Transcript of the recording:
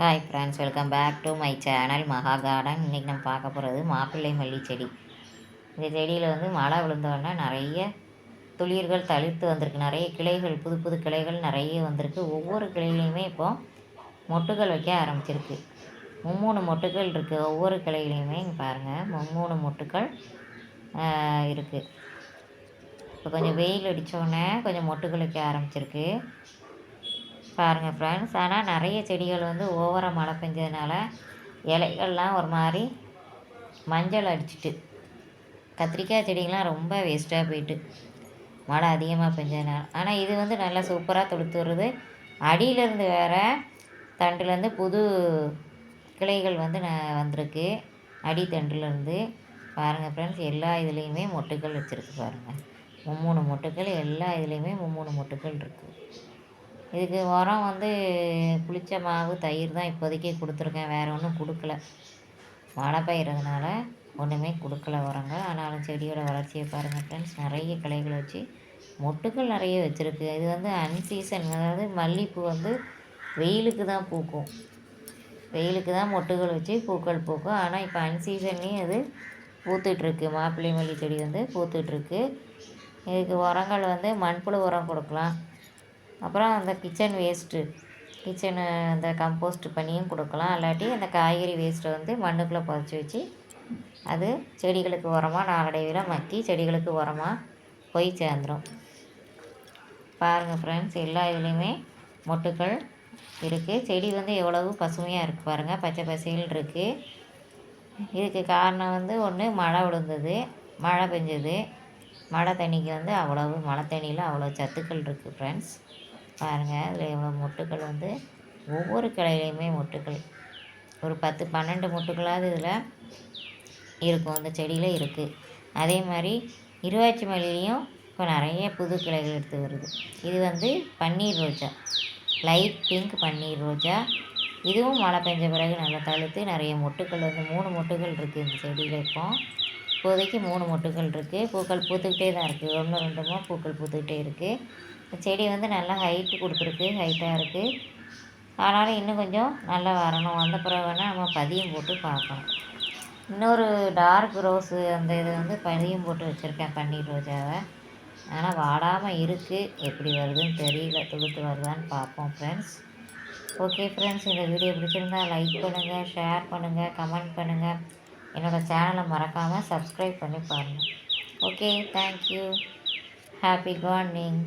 Hi friends welcome back to my channel Maha garden இன்றைக்கி நம்ம பார்க்க போகிறது மாப்பிள்ளை மல்லி செடி. இந்த செடியில் வந்து மழை விழுந்தோடனே நிறைய துளிர்கள் தளிர்த்து வந்திருக்கு. நிறைய கிளைகள் புது புது கிளைகள் நிறைய வந்திருக்கு. ஒவ்வொரு கிளையிலையுமே இப்போ மொட்டுகள் வைக்க ஆரம்பிச்சிருக்கு. மும்மூணு மொட்டுகள் இருக்குது ஒவ்வொரு கிளையிலையுமே இங்கே பாருங்கள் மும்மூணு மொட்டுகள் இருக்குது இப்போ கொஞ்சம் வெயில் அடித்தோடனே கொஞ்சம் மொட்டுகள் வைக்க ஆரம்பிச்சிருக்கு. பாருங்கள் ஃப்ரெண்ட்ஸ் ஆனால் நிறைய செடிகள் வந்து ஓவராக மழை பெஞ்சதுனால இலைகள்லாம் ஒரு மாதிரி மஞ்சள் அடிச்சிட்டு. கத்திரிக்காய் செடிங்கள்லாம் ரொம்ப வேஸ்ட்டாக போயிட்டு. மழை அதிகமாக பெஞ்சதுனால. ஆனால் இது வந்து நல்லா சூப்பராக தொடுத்து வருது அடியிலேருந்து வேறு தண்டுலேருந்து புது கிளைகள் வந்து நான் வந்திருக்கு. அடி தண்டுலேருந்து. பாருங்கள் ஃப்ரெண்ட்ஸ் எல்லா இதுலேயுமே மொட்டுக்கள் வச்சுருக்கு பாருங்கள் மும்மூணு மொட்டுக்கள் எல்லா இதுலேயுமே மும்மூணு மொட்டுக்கள் இருக்குது இதுக்கு உரம் வந்து புளித்த மாவு தயிர் தான் இப்போதைக்கு கொடுத்துருக்கேன். வேறு ஒன்றும் கொடுக்கல. மழை பெய்கிறதுனால ஒன்றுமே கொடுக்கல உரங்க ஆனாலும் செடியோட வளர்ச்சியை பாருங்கள் ஃப்ரெண்ட்ஸ் நிறைய கிளைகள் வச்சு மொட்டுக்கள் நிறைய வச்சுருக்கு. இது வந்து அன்சீசன் அதாவது மல்லிகைப்பூ வந்து வெயிலுக்கு தான் பூக்கும். வெயிலுக்கு தான் மொட்டுகள் வச்சு பூக்கள் பூக்கும். ஆனால் இப்போ அன்சீசன்லேயும் அது பூத்துட்ருக்கு. மாப்பிள்ளை மல்லி செடி வந்து பூத்துட்ருக்கு. இதுக்கு உரங்கள் வந்து மண்புழு உரம் கொடுக்கலாம். அப்புறம் அந்த கிச்சன் வேஸ்ட்டு கிச்சனு அந்த கம்போஸ்ட் பண்ணியும் கொடுக்கலாம். இல்லாட்டி அந்த காய்கறி வேஸ்ட்டை வந்து மண்ணுக்குள்ளே புதைச்சி வச்சு அது செடிகளுக்கு உரமாக நாளடைவில் மக்கி செடிகளுக்கு உரமாக போய் சேர்ந்துடும் பாருங்கள் ஃப்ரெண்ட்ஸ் எல்லா இதுலேயுமே மொட்டுக்கள் இருக்குது செடி வந்து எவ்வளவு பசுமையாக இருக்குது பாருங்கள் பச்சை பசையில் இருக்குது இதுக்கு காரணம் வந்து ஒன்று மழை விழுந்தது மழை பெஞ்சது. மழை தண்ணிக்கு வந்து அவ்வளவு மழை தண்ணியில் அவ்வளோ சத்துக்கள் இருக்குது ஃப்ரெண்ட்ஸ் பாருங்கள் அதில் எவ்வளோ மொட்டுக்கள் வந்து ஒவ்வொரு கிளையிலையுமே மொட்டுக்கள் ஒரு பத்து பன்னெண்டு மொட்டுக்களாவது இதில் இருக்கும் அந்த செடியில் இருக்குது அதே மாதிரி இருவாச்சி மல்லிலையும் இப்போ நிறைய புது கிளைகள் எடுத்து வருது. இது வந்து பன்னீர் ரோஜா. லைட் பிங்க் பன்னீர் ரோஜா. இதுவும் மழை பெஞ்ச பிறகு நல்லா தழுத்து நிறைய மொட்டுக்கள் வந்து மூணு மொட்டுகள் இருக்குது இந்த செடியில் இப்போ. இப்போதைக்கு மூணு மொட்டுகள் இருக்குது பூக்கள் பூத்துக்கிட்டே தான் இருக்குது ஒன்று ரெண்டுமோ பூக்கள் பூத்துக்கிட்டே இருக்குது செடி வந்து நல்லா ஹைட்டு கொடுத்துருக்கு. ஹைட்டாக இருக்குது ஆனாலும் இன்னும் கொஞ்சம் நல்லா வரணும். வந்த பிறகு வேணால் நம்ம பதியம் போட்டு பார்க்கணும் இன்னொரு டார்க் ரோஸு அந்த இது வந்து பதியம் போட்டு வச்சுருக்கேன். பன்னீர் ரோஜாவை. ஆனால் வாடாமல் இருக்குது எப்படி வருதுன்னு தெரியல. துளுத்து வருதான்னு பார்ப்போம் ஃப்ரெண்ட்ஸ் ஓகே ஃப்ரெண்ட்ஸ் இந்த வீடியோ பிடிச்சிருந்தா லைக் பண்ணுங்கள் ஷேர் பண்ணுங்கள் கமெண்ட் பண்ணுங்கள் என்னோடய சேனலை மறக்காமல் சப்ஸ்கிரைப் பண்ணி பாருங்கள் ஓகே தேங்க்யூ ஹாப்பி கார்னிங்